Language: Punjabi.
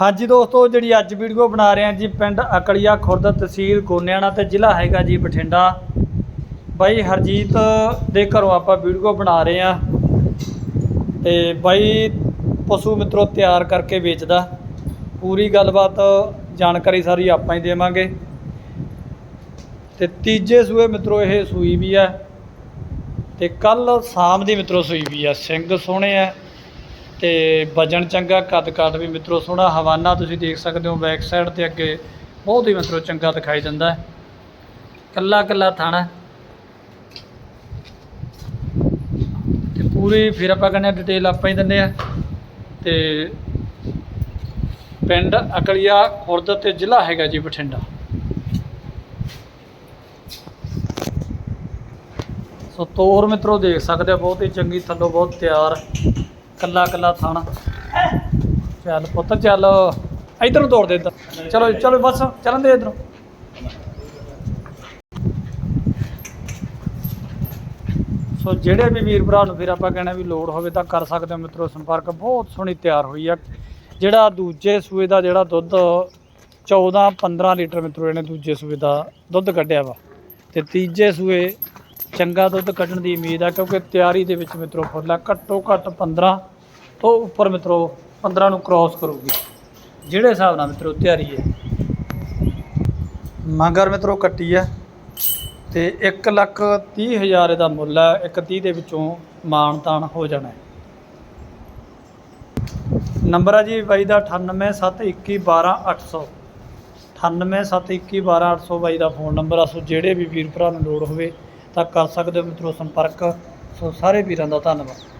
ਹਾਂਜੀ ਦੋਸਤੋ, ਜਿਹੜੀ ਅੱਜ ਵੀਡੀਓ ਬਣਾ ਰਹੇ ਹਾਂ ਜੀ, ਪਿੰਡ ਅਕਲੀਆ ਖੁਰਦ ਤਹਿਸੀਲ ਗੋਨਿਆਣਾ ਤੇ ਜ਼ਿਲ੍ਹਾ ਹੈਗਾ ਜੀ ਬਠਿੰਡਾ। ਬਾਈ ਹਰਜੀਤ ਦੇ ਘਰੋਂ ਆਪਾਂ ਵੀਡੀਓ ਬਣਾ ਰਹੇ ਹਾਂ ਤੇ ਬਾਈ ਪਸ਼ੂ ਮਿੱਤਰੋ, ਤਿਆਰ ਕਰਕੇ ਵੇਚਦਾ। ਪੂਰੀ ਗੱਲਬਾਤ, ਜਾਣਕਾਰੀ ਸਾਰੀ ਆਪਾਂ ਹੀ ਦੇਵਾਂਗੇ। ਤੇ ਤੀਜੇ ਸੂਏ ਮਿੱਤਰੋ, ਇਹ ਸੂਈ ਵੀ ਆ ਤੇ ਕੱਲ ਸ਼ਾਮ ਦੀ ਮਿੱਤਰੋ ਸੂਈ ਵੀ ਆ ਸਿੰਘ ਸੋਹਣੇ ਆ ਤੇ ਵਜਨ ਚੰਗਾ ਕੱਦ ਕਾਠ ਵੀ ਮਿੱਤਰੋ, ਸੋਹਣਾ ਹਵਾਨਾ ਤੁਸੀਂ ਦੇਖ ਸਕਦੇ ਹੋ ਬੈਕ ਸਾਈਡ ਤੇ ਅੱਗੇ। ਬਹੁਤ ਹੀ ਮਿੱਤਰੋ, ਚੰਗਾ ਦਿਖਾਈ ਦਿੰਦਾ ਹੈ। ਕੱਲਾ ਕੱਲਾ ਥਾਣਾ ਤੇ ਪੂਰੀ ਫਿਰ ਆਪਾਂ ਕਹਿੰਦੇ ਡਿਟੇਲ ਆਪਾਂ ਹੀ ਦਿੰਦੇ ਆ ਤੇ ਪਿੰਡ ਅਕਲੀਆ ਖੁਰਦ ਤੇ ਜ਼ਿਲ੍ਹਾ ਹੈਗਾ ਜੀ ਬਠਿੰਡਾ। ਸੋ ਤੋਰ ਮਿੱਤਰੋ, ਦੇਖ ਸਕਦੇ ਹੋ, ਬਹੁਤ ਹੀ ਚੰਗੀ, ਥੱਲੋਂ ਬਹੁਤ ਤਿਆਰ। ਕੱਲਾ ਕੱਲਾ ਥਾਣਾ। ਚੱਲ ਪੁੱਤ, ਚੱਲ। ਇਧਰ ਨੂੰ ਤੋੜ ਦੇ ਇੱਧਰ। ਚਲੋ ਚਲੋ ਬਸ, ਚੱਲਣ ਦੇ ਇਧਰੋਂ। ਸੋ ਜਿਹੜੇ ਵੀ ਵੀਰ ਭਰਾ ਨੂੰ ਫਿਰ ਆਪਾਂ ਕਹਿਣਾ ਵੀ ਲੋੜ ਹੋਵੇ ਤਾਂ ਕਰ ਸਕਦੇ ਹੋ ਮਿੱਤਰੋ ਸੰਪਰਕ। ਬਹੁਤ ਸੋਹਣੀ ਤਿਆਰ ਹੋਈ ਆ। ਜਿਹੜਾ ਦੂਜੇ ਸੂਏ ਦਾ ਜਿਹੜਾ ਦੁੱਧ 14 15 ਲੀਟਰ ਮਿੱਤਰੋ ਇਹਨੇ ਦੂਜੇ ਸੂਏ ਦਾ ਦੁੱਧ ਕੱਢਿਆ ਵਾ। ਤੇ ਤੀਜੇ ਸੂਏ ਚੰਗਾ ਦੁੱਧ ਕੱਢਣ ਦੀ ਉਮੀਦ ਆ, ਕਿਉਂਕਿ ਤਿਆਰੀ ਦੇ ਵਿੱਚ ਮਿੱਤਰੋ ਫੁੱਲਾ ਘੱਟੋ ਘੱਟ 15 ਤੋਂ ਉੱਪਰ ਮਿੱਤਰੋ 15 ਨੂੰ ਕ੍ਰਾਸ ਕਰੂਗੀ। ਜਿਹੜੇ ਹਿਸਾਬ ਨਾਲ ਮਿੱਤਰੋ ਤਿਆਰੀ ਹੈ। ਮੰਗਰ ਮਿੱਤਰੋ ਕੱਟੀ ਆ ਤੇ 1 ਲੱਖ 30 ਹਜ਼ਾਰ ਦਾ ਮੁੱਲ ਹੈ ਇੱਕ 30 ਦੇ ਵਿੱਚੋਂ ਮਾਣ ਤਾਣ ਹੋ ਜਾਣਾ ਨੰਬਰ ਆ ਜੀ ਬਾਈ ਦਾ 9871212800 9871212800 ਬਾਈ ਦਾ ਫੋਨ ਨੰਬਰ ਆ। ਸੋ ਜਿਹੜੇ ਵੀ ਵੀਰ ਭਰਾ ਨੂੰ ਲੋੜ ਹੋਵੇ ਤਾਂ ਕਰ ਸਕਦੇ ਹੋ ਮਿੱਤਰੋ ਸੰਪਰਕ। ਸੋ ਸਾਰੇ ਵੀਰਾਂ ਦਾ ਧੰਨਵਾਦ।